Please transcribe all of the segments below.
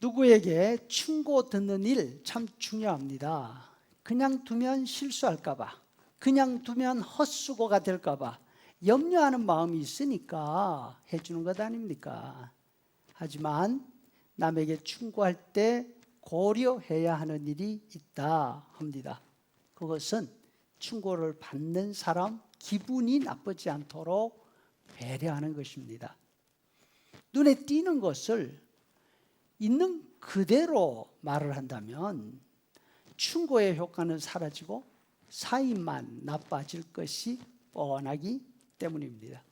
누구에게 충고 듣는 일 참 중요합니다. 그냥 두면 실수할까봐, 그냥 두면 헛수고가 될까봐 염려하는 마음이 있으니까 해주는 것 아닙니까? 하지만 남에게 충고할 때 고려해야 하는 일이 있다 합니다. 그것은 충고를 받는 사람 기분이 나쁘지 않도록 배려하는 것입니다. 눈에 띄는 것을 있는 그대로 말을 한다면 충고의 효과는 사라지고 사이만 나빠질 것이 뻔하기 때문입니다.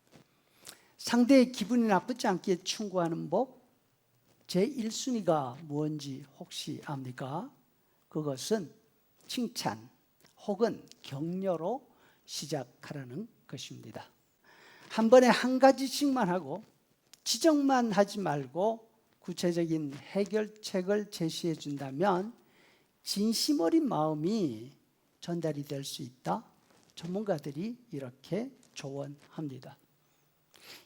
상대의 기분이 나쁘지 않게 충고하는 법 제 1순위가 뭔지 혹시 압니까? 그것은 칭찬 혹은 격려로 시작하라는 것입니다. 한 번에 한 가지씩만 하고 지적만 하지 말고 구체적인 해결책을 제시해 준다면 진심 어린 마음이 전달이 될 수 있다. 전문가들이 이렇게 조언합니다.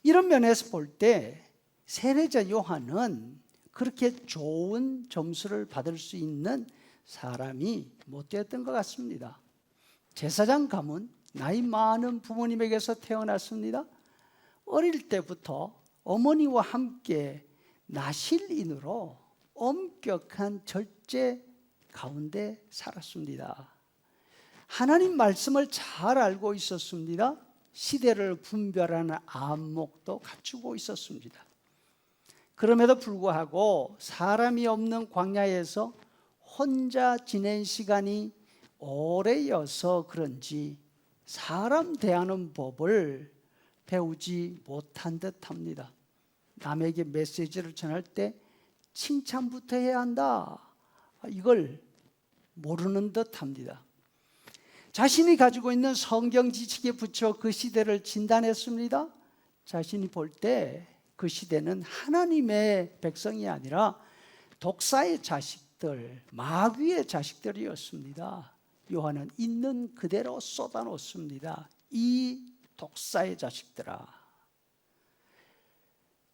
이런 면에서 볼 때 세례자 요한은 그렇게 좋은 점수를 받을 수 있는 사람이 못 되었던 것 같습니다. 제사장 가문 나이 많은 부모님에게서 태어났습니다. 어릴 때부터 어머니와 함께 나실인으로 엄격한 절제 가운데 살았습니다. 하나님 말씀을 잘 알고 있었습니다. 시대를 분별하는 안목도 갖추고 있었습니다. 그럼에도 불구하고 사람이 없는 광야에서 혼자 지낸 시간이 오래여서 그런지 사람 대하는 법을 배우지 못한 듯 합니다. 남에게 메시지를 전할 때 칭찬부터 해야 한다. 이걸 모르는 듯 합니다. 자신이 가지고 있는 성경 지식에 붙여 그 시대를 진단했습니다. 자신이 볼 때 그 시대는 하나님의 백성이 아니라 독사의 자식들, 마귀의 자식들이었습니다. 요한은 있는 그대로 쏟아놓습니다. 이 독사의 자식들아.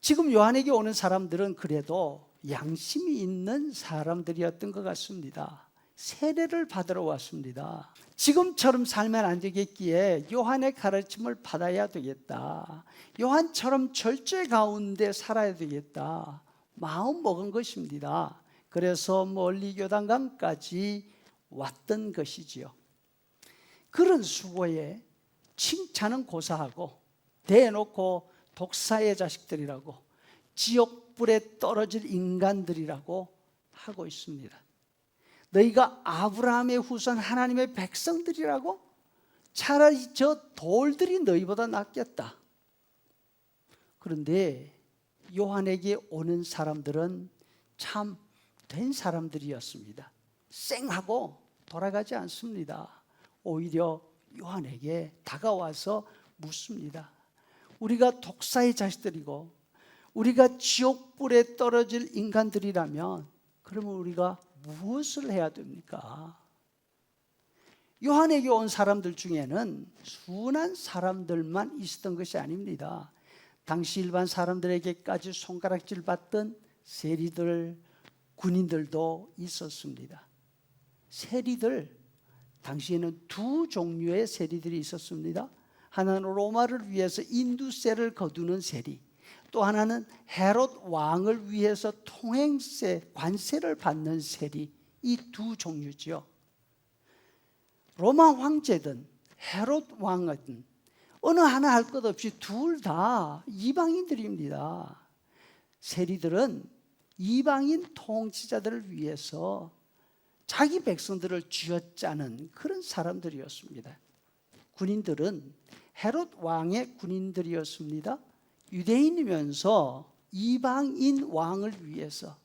지금 요한에게 오는 사람들은 그래도 양심이 있는 사람들이었던 것 같습니다. 세례를 받으러 왔습니다. 지금처럼 살면 안 되겠기에 요한의 가르침을 받아야 되겠다. 요한처럼 절제 가운데 살아야 되겠다. 마음 먹은 것입니다. 그래서 멀리 요단강까지 왔던 것이지요. 그런 수고에 칭찬은 고사하고 대놓고 독사의 자식들이라고 지옥불에 떨어질 인간들이라고 하고 있습니다. 너희가 아브라함의 후손 하나님의 백성들이라고 차라리 저 돌들이 너희보다 낫겠다. 그런데 요한에게 오는 사람들은 참 된 사람들이었습니다. 쌩하고 돌아가지 않습니다. 오히려 요한에게 다가와서 묻습니다. 우리가 독사의 자식들이고 우리가 지옥불에 떨어질 인간들이라면 그러면 우리가 무엇을 해야 됩니까? 요한에게 온 사람들 중에는 순한 사람들만 있었던 것이 아닙니다. 당시 일반 사람들에게까지 손가락질 받던 세리들, 군인들도 있었습니다. 세리들, 당시에는 두 종류의 세리들이 있었습니다. 하나는 로마를 위해서 인두세를 거두는 세리, 또 하나는 헤롯 왕을 위해서 통행세, 관세를 받는 세리, 이 두 종류지요. 로마 황제든 헤롯 왕이든 어느 하나 할 것 없이 둘 다 이방인들입니다. 세리들은 이방인 통치자들을 위해서 자기 백성들을 쥐어짜는 그런 사람들이었습니다. 군인들은 헤롯 왕의 군인들이었습니다. 유대인이면서 이방인 왕을 위해서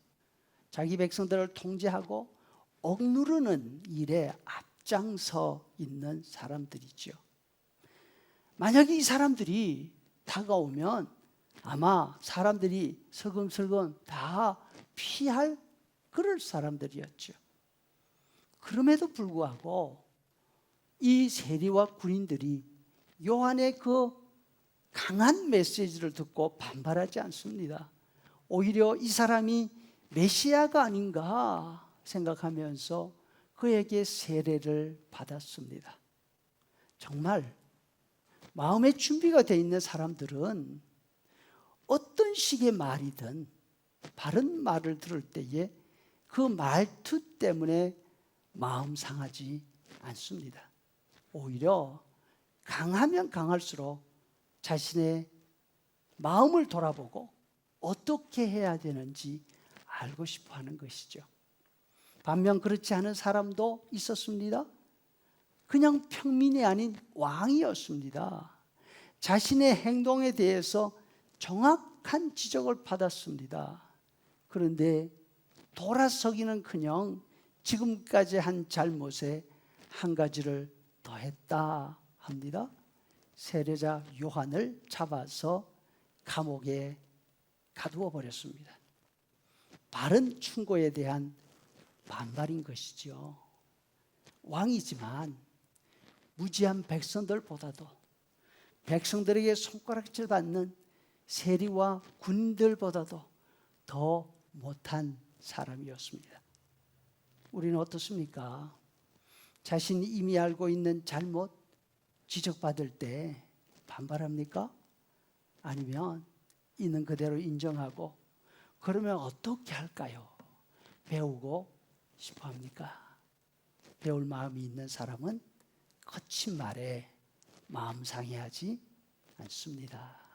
자기 백성들을 통제하고 억누르는 일에 앞장서 있는 사람들이죠. 만약에 이 사람들이 다가오면 아마 사람들이 슬금슬금 다 피할 그럴 사람들이었죠. 그럼에도 불구하고 이 세리와 군인들이 요한의 그 강한 메시지를 듣고 반발하지 않습니다. 오히려 이 사람이 메시아가 아닌가 생각하면서 그에게 세례를 받았습니다. 정말 마음의 준비가 되어 있는 사람들은 어떤 식의 말이든 바른 말을 들을 때에 그 말투 때문에 마음 상하지 않습니다. 오히려 강하면 강할수록 자신의 마음을 돌아보고 어떻게 해야 되는지 알고 싶어 하는 것이죠. 반면 그렇지 않은 사람도 있었습니다. 그냥 평민이 아닌 왕이었습니다. 자신의 행동에 대해서 정확한 지적을 받았습니다. 그런데 돌아서기는 그냥 지금까지 한 잘못에 한 가지를 더했다 합니다. 세례자 요한을 잡아서 감옥에 가두어 버렸습니다. 바른 충고에 대한 반발인 것이죠. 왕이지만 무지한 백성들보다도 백성들에게 손가락질 받는 세리와 군들보다도 더 못한 사람이었습니다. 우리는 어떻습니까? 자신이 이미 알고 있는 잘못 지적받을 때 반발합니까? 아니면 있는 그대로 인정하고 그러면 어떻게 할까요? 배우고 싶어 합니까? 배울 마음이 있는 사람은 거친 말에 마음 상해하지 않습니다.